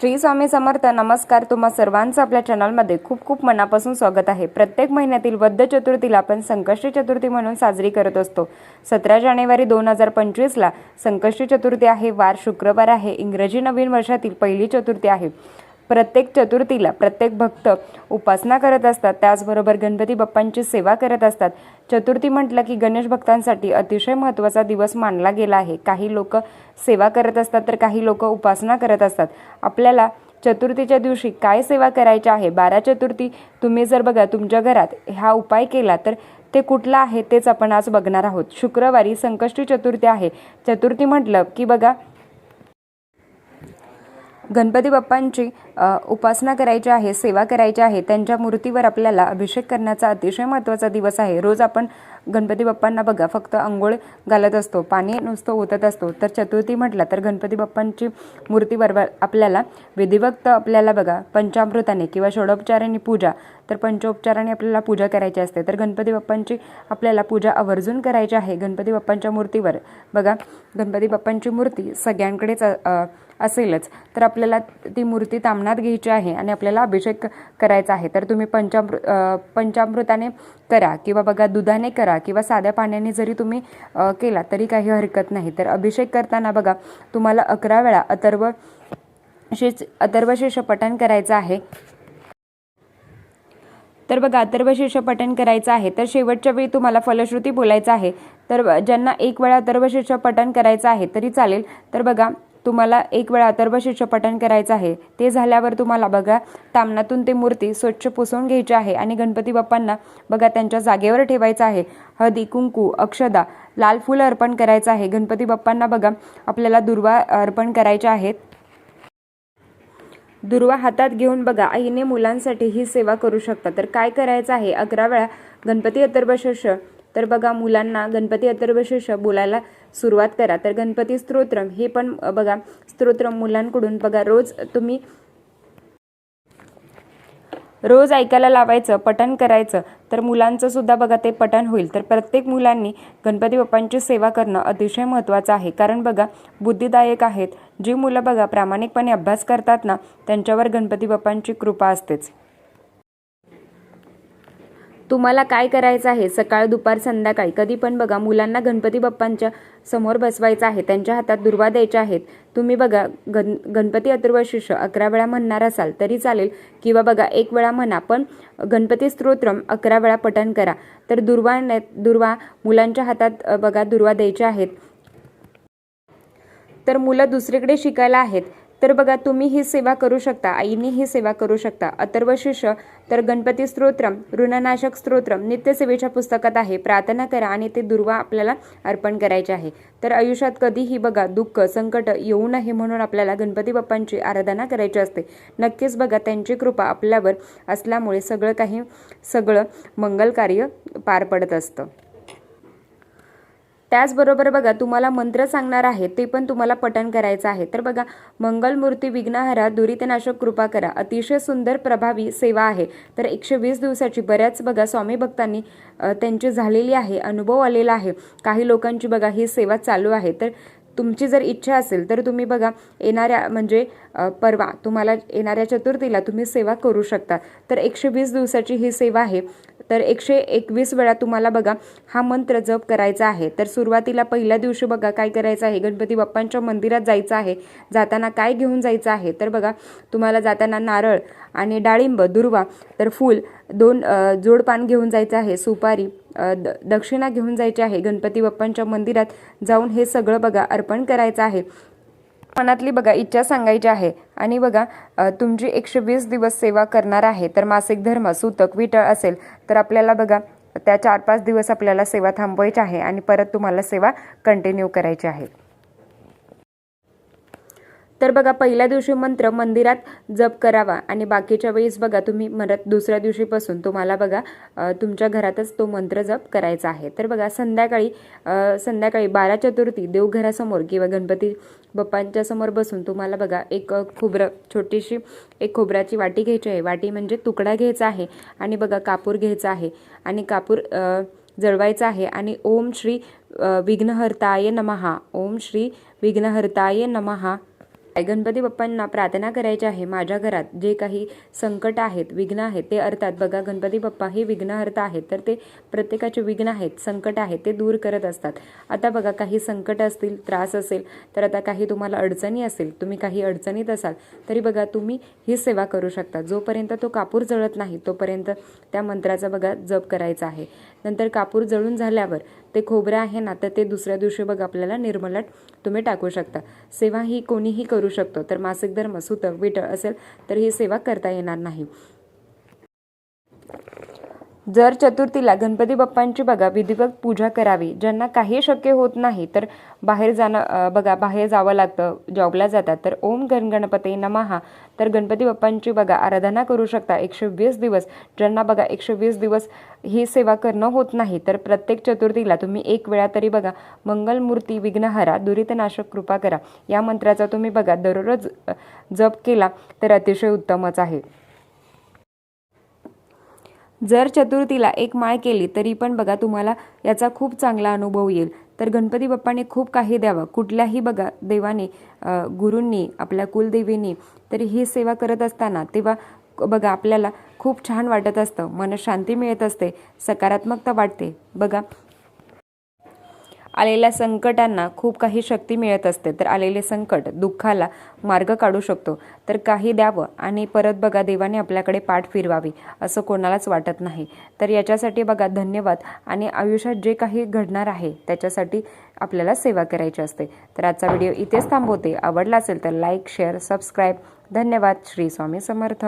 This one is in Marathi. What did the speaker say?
श्री स्वामी समर्थ नमस्कार. तुम्हा सर्वांचं आपल्या चॅनलमध्ये खूप खूप मनापासून स्वागत आहे. प्रत्येक महिन्यातील वद्ध चतुर्थीला आपण संकष्टी चतुर्थी म्हणून साजरी करत असतो. सतरा जानेवारी दोन हजार पंचवीसला संकष्टी चतुर्थी आहे. वार शुक्रवार आहे. इंग्रजी नवीन वर्षातील पहिली चतुर्थी आहे. प्रत्येक चतुर्थीला प्रत्येक भक्त उपासना करत असतात. त्याचबरोबर गणपती बाप्पांची सेवा करत असतात. चतुर्थी म्हटलं की गणेश भक्तांसाठी अतिशय महत्त्वाचा दिवस मानला गेला आहे. काही लोक सेवा करत असतात तर काही लोक उपासना करत असतात. आपल्याला चतुर्थीच्या दिवशी काय सेवा करायची आहे? बारा चतुर्थी तुम्ही जर बघा तुमच्या घरात हा उपाय केला तर ते कुठला आहे तेच आपण आज बघणार आहोत. शुक्रवारी संकष्टी चतुर्थी आहे. चतुर्थी म्हटलं की बघा गणपती बाप्पांची उपासना करायची आहे सेवा करायची आहे त्यांच्या मूर्तीवर आपल्याला अभिषेक करण्याचा अतिशय महत्त्वाचा दिवस आहे. रोज आपण गणपती बाप्पांना बघा फक्त आंघोळ घालत असतो पाणी नुसतं ओतत असतो. तर चतुर्थी म्हटलं तर गणपती बाप्पांची मूर्तीवर आपल्याला विधिवक्त आपल्याला बघा पंचामृताने किंवा षोडोपचाराने पूजा तर पंचोपचाराने आपल्याला पूजा करायची असते. तर गणपती बाप्पांची आपल्याला पूजा आवर्जून करायची आहे गणपती बाप्पांच्या मूर्तीवर. बघा गणपती बाप्पांची मूर्ती सगळ्यांकडेच असेलच. तर आपल्याला ती मूर्ती तामणात घ्यायची आहे आणि आपल्याला अभिषेक करायचा आहे. तर तुम्ही पंचामृ पंचामृताने करा किंवा बघा दुधाने करा किंवा साध्या पाण्याने जरी तुम्ही केला तरी काही हरकत नाही. तर अभिषेक करताना बघा तुम्हाला अकरा वेळा अथर्व शेष अथर्वशीर्ष पठण करायचं आहे. तर बघा अथर्वशीर्ष पठण करायचं आहे. तर शेवटच्या वेळी तुम्हाला फलश्रुती बोलायचं आहे. तर ज्यांना एक वेळा अथर्वशीर्ष पठण करायचं आहे तरी चालेल. तर बघा तुम्हाला एक वेळा अथर्वशीर्ष पठण करायचं आहे. ते झाल्यावर तुम्हाला बघा तामणातून ते मूर्ती स्वच्छ पुसून घ्यायची आहे आणि गणपती बाप्पांना बघा त्यांच्या जागेवर ठेवायचं आहे. हळदी कुंकू अक्षदा लाल फुलं अर्पण करायचं आहे. गणपती बाप्पांना बघा आपल्याला दुर्वा अर्पण करायच्या आहेत. दुर्वा हातात घेऊन बघा आईने मुलांसाठी ही सेवा करू शकता. तर काय करायचं आहे? अकरा वेळा गणपती अथर्वशीर्ष तर बघा मुलांना गणपती अथर्वशीर्ष बोलायला सुरुवात करा. तर गणपती स्तोत्रम हे पण बघा स्तोत्रम मुलांकडून बघा. रोज तुम्ही रोज ऐकायला लावायचं पठण करायचं तर मुलांचं सुद्धा बघा ते पठण होईल. तर प्रत्येक मुलांनी गणपती बाप्पांची सेवा करणं अतिशय महत्त्वाचं आहे. कारण बघा बुद्धिदायक आहेत. जी मुलं बघा प्रामाणिकपणे अभ्यास करतात ना त्यांच्यावर गणपती बाप्पांची कृपा असतेच. तुम्हाला काय करायचं आहे? सकाळ दुपार संध्याकाळी. कधी पण बघा मुलांना गणपती बाप्पांच्या समोर बसवायचं आहे. त्यांच्या हातात दुर्वा द्यायच्या आहेत. तुम्ही बघा गण गणपती अथर्वशीर्ष अकरा वेळा म्हणणार असाल तरी चालेल. किंवा बघा एक वेळा म्हणा पण गणपती स्तोत्रम अकरा वेळा पठण करा. तर दुर्वा दुर्वा मुलांच्या हातात बघा दुर्वा द्यायच्या आहेत. तर मुलं दुसरीकडे शिकायला आहेत. तर बघा तुम्ही ही सेवा करू शकता आईने ही सेवा करू शकता. अथर्व शिष्य तर गणपती स्तोत्रम ऋणनाशक स्तोत्रम नित्यसेवेच्या पुस्तकात आहे. प्रार्थना करा आणि ते दुर्वा आपल्याला अर्पण करायचे आहे. तर आयुष्यात कधीही बघा दुःख संकट येऊ नये म्हणून आपल्याला गणपती बाप्पांची आराधना करायची असते. नक्कीच बघा त्यांची कृपा आपल्यावर असल्यामुळे सगळं काही सगळं मंगल कार्य पार पडत असतं. त्याचबरोबर बघा तुम्हाला मंत्र सांगणार आहे ते पण तुम्हाला पठण करायचं आहे. तर बघा मंगलमूर्ती विघ्नहरा दुरितनाशक कृपा करा. अतिशय सुंदर प्रभावी सेवा आहे. तर एकशे वीस दिवसाची बऱ्याच बघा स्वामी भक्तांनी त्यांची झालेली आहे अनुभव आलेला आहे. काही लोकांची बघा ही सेवा चालू आहे. तर तुमची जर इच्छा असेल तर तुम्ही बघा येणाऱ्या म्हणजे परवा तुम्हाला येणाऱ्या चतुर्थीला तुम्ही सेवा करू शकता. तर एकशे वीस दिवसाची ही सेवा आहे. तर एकशे एकवीस वेळा तुम्हाला बघा हा मंत्र जप करायचा आहे. तर सुरुवातीला पहिल्या दिवशी बघा काय करायचं आहे. गणपती बाप्पांच्या मंदिरात जायचं आहे. जाताना काय घेऊन जायचं आहे? तर बघा तुम्हाला जाताना नारळ आणि डाळिंब दुर्वा तर फूल दोन जोडपान घेऊन जायचं आहे. सुपारी द दक्षिणा घेऊन जायची आहे. गणपती बाप्पांच्या मंदिरात जाऊन हे सगळं बघा अर्पण करायचं आहे. मनातली बघा इच्छा सांगायची आहे. आणि बघा तुमची एकशे वीस दिवस सेवा करणार आहे तर मासिक धर्म सूतक विटळ असेल तर आपल्याला बघा त्या चार पाच दिवस आपल्याला सेवा थांबवायची आहे आणि परत तुम्हाला सेवा कंटिन्यू करायची आहे. तर बघा पहिल्या दिवशी मंत्र मंदिरात जप करावा आणि बाकीच्या वेळेस बघा तुम्ही परत दुसऱ्या दिवशीपासून तुम्हाला बघा तुमच्या घरातच तो मंत्र जप करायचा आहे. तर बघा संध्याकाळी संध्याकाळी बारा चतुर्थी देवघरासमोर किंवा गणपती बाप्पांच्या समोर बसून तुम्हाला बघा एक खोबरं छोटीशी एक खोबऱ्याची वाटी घ्यायची आहे. वाटी म्हणजे तुकडा घ्यायचा आहे आणि बघा कापूर घ्यायचा आहे आणि कापूर जळवायचा आहे आणि ओम श्री विघ्नहर्ताय नमहा ओम श्री विघ्नहर्ताय नमहा गणपती बाप्पांना प्रार्थना करायची आहे माझ्या घरात. जे काही संकट आहेत विघ्न आहेत ते अर्थात बघा गणपती बाप्पा हे विघ्नहर्ता आहेत. तर ते प्रत्येकाचे विघ्न आहेत संकट आहेत ते दूर करत असतात. आता बघा काही संकट असतील त्रास असेल तर आता काही तुम्हाला अडचणी असेल तुम्ही काही अडचणीत असाल तरी बघा तुम्ही ही सेवा करू शकता. जोपर्यंत तो कापूर जळत नाही तोपर्यंत त्या मंत्राचा बघा जप करायचा आहे. नंतर कापूर जळून झाल्यावर ते खोबरं आहे ना तर ते दुसऱ्या दिवशी बघ आपल्याला निर्मलट तुम्ही टाकू शकता. सेवा ही कोणीही करू शकतो तर मासिक धर्म सुतक विटळ असेल तर ही सेवा करता येणार नाही. जर चतुर्थीला गणपती बाप्पांची बघा विधिवत पूजा करावी. ज्यांना काही शक्य होत नाही तर बाहेर जाणं बघा बाहेर जावं लागतं जॉबला जातात. तर ओम गण गणपती नमहा तर गणपती बाप्पांची बघा आराधना करू शकता एकशे वीस दिवस. ज्यांना बघा एकशे वीस दिवस ही सेवा करणं होत नाही तर प्रत्येक चतुर्थीला तुम्ही एक वेळा तरी बघा मंगलमूर्ती विघ्नहरा दुरितनाशक कृपा करा. या मंत्राचा तुम्ही बघा दररोज जप केला तर अतिशय उत्तमच आहे. जर चतुर्थीला एक माळ केली तरी पण बघा तुम्हाला याचा खूप चांगला अनुभव येईल. तर गणपती बाप्पाने खूप काही द्यावं. कुठल्याही बघा देवाने गुरूंनी आपल्या कुलदेवीनी तरी ही सेवा करत असताना तेव्हा बघा आपल्याला खूप छान वाटत असतं. मन शांती मिळत असते. सकारात्मकता वाटते. बघा आलेल्या संकटांना खूप काही शक्ती मिळत असते. तर आलेले संकट दुःखाला मार्ग काढू शकतो. तर काही द्यावं आणि परत बघा देवाने आपल्याकडे पाठ फिरवावी असं कोणालाच वाटत नाही. तर याच्यासाठी बघा धन्यवाद आणि आयुष्यात जे काही घडणार आहे त्याच्यासाठी आपल्याला सेवा करायची असते. तर आजचा व्हिडिओ इथेच थांबवते. आवडला असेल तर लाईक शेअर सबस्क्राईब. धन्यवाद. श्री स्वामी समर्थ.